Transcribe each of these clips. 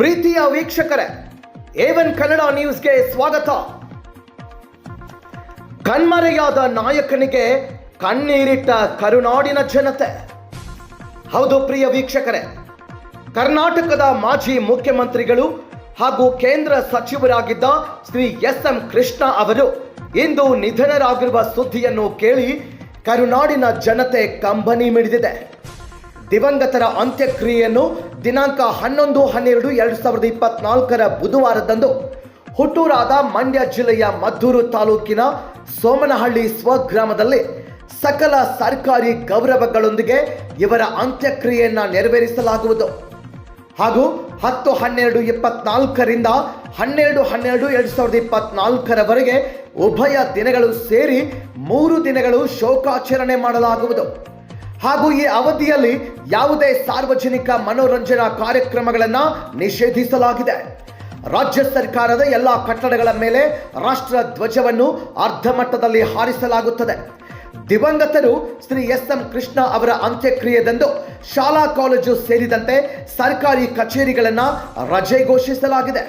ಪ್ರೀತಿಯ ವೀಕ್ಷಕರೇ, ಏವನ್ ಕನ್ನಡ ನ್ಯೂಸ್ಗೆ ಸ್ವಾಗತ. ಕಣ್ಮರೆಯಾದ ನಾಯಕನಿಗೆ ಕಣ್ಣೀರಿಟ್ಟ ಕರುನಾಡಿನ ಜನತೆ. ಹೌದು ಪ್ರಿಯ ವೀಕ್ಷಕರೇ, ಕರ್ನಾಟಕದ ಮಾಜಿ ಮುಖ್ಯಮಂತ್ರಿಗಳು ಹಾಗೂ ಕೇಂದ್ರ ಸಚಿವರಾಗಿದ್ದ ಶ್ರೀ ಎಸ್ ಎಂ ಕೃಷ್ಣ ಅವರು ಇಂದು ನಿಧನರಾಗಿರುವ ಸುದ್ದಿಯನ್ನು ಕೇಳಿ ಕರುನಾಡಿನ ಜನತೆ ಕಂಬನಿ ಮಿಡಿದಿದೆ. ದಿವಂಗತರ ಅಂತ್ಯಕ್ರಿಯೆಯನ್ನು ದಿನಾಂಕ ಹನ್ನೊಂದು, ಹನ್ನೆರಡು, ಎರಡು ಸಾವಿರದ ಇಪ್ಪತ್ನಾಲ್ಕರ ಬುಧವಾರದಂದು ಹುಟ್ಟೂರಾದ ಮಂಡ್ಯ ಜಿಲ್ಲೆಯ ಮದ್ದೂರು ತಾಲೂಕಿನ ಸೋಮನಹಳ್ಳಿ ಸ್ವಗ್ರಾಮದಲ್ಲಿ ಸಕಲ ಸರ್ಕಾರಿ ಗೌರವಗಳೊಂದಿಗೆ ಇವರ ಅಂತ್ಯಕ್ರಿಯೆಯನ್ನು ನೆರವೇರಿಸಲಾಗುವುದು. ಹಾಗೂ ಹತ್ತು, ಹನ್ನೆರಡು, ಇಪ್ಪತ್ನಾಲ್ಕರಿಂದ ಹನ್ನೆರಡು ಹನ್ನೆರಡು, ಎರಡು ಸಾವಿರದ ಇಪ್ಪತ್ನಾಲ್ಕರವರೆಗೆ ಉಭಯ ದಿನಗಳು ಸೇರಿ ಮೂರು ದಿನಗಳು ಶೋಕಾಚರಣೆ ಮಾಡಲಾಗುವುದು. ಹಾಗೂ ಈ ಅವಧಿಯಲ್ಲಿ ಯಾವುದೇ ಸಾರ್ವಜನಿಕ ಮನೋರಂಜನಾ ಕಾರ್ಯಕ್ರಮಗಳನ್ನು ನಿಷೇಧಿಸಲಾಗಿದೆ. ರಾಜ್ಯ ಸರ್ಕಾರದ ಎಲ್ಲ ಕಟ್ಟಡಗಳ ಮೇಲೆ ರಾಷ್ಟ್ರ ಧ್ವಜವನ್ನು ಅರ್ಧ ಮಟ್ಟದಲ್ಲಿ ಹಾರಿಸಲಾಗುತ್ತದೆ. ದಿವಂಗತರು ಶ್ರೀ ಎಸ್ ಎಂ ಕೃಷ್ಣ ಅವರ ಅಂತ್ಯಕ್ರಿಯೆದಂದು ಶಾಲಾ ಕಾಲೇಜು ಸೇರಿದಂತೆ ಸರ್ಕಾರಿ ಕಚೇರಿಗಳನ್ನು ರಜೆ ಘೋಷಿಸಲಾಗಿದೆ.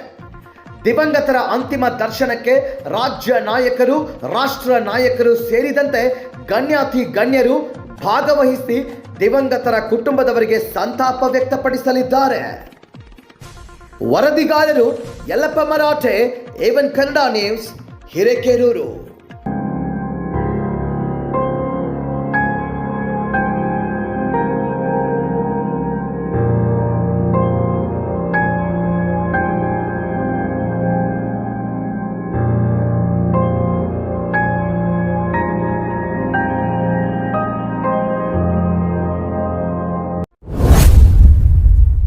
ದಿವಂಗತರ ಅಂತಿಮ ದರ್ಶನಕ್ಕೆ ರಾಜ್ಯ ನಾಯಕರು, ರಾಷ್ಟ್ರ ನಾಯಕರು ಸೇರಿದಂತೆ ಗಣ್ಯಾತಿ ಗಣ್ಯರು ಭಾಗವಹಿಸಿ ದಿವಂಗತರ ಕುಟುಂಬದವರಿಗೆ ಸಂತಾಪ ವ್ಯಕ್ತಪಡಿಸಲಿದ್ದಾರೆ. ವರದಿಗಾರರು ಯಲ್ಲಪ್ಪ ಮರಾಠೆ ಏವನ್ ಕನ್ನಡ ನ್ಯೂಸ್ ಹಿರೇಕೆರೂರು.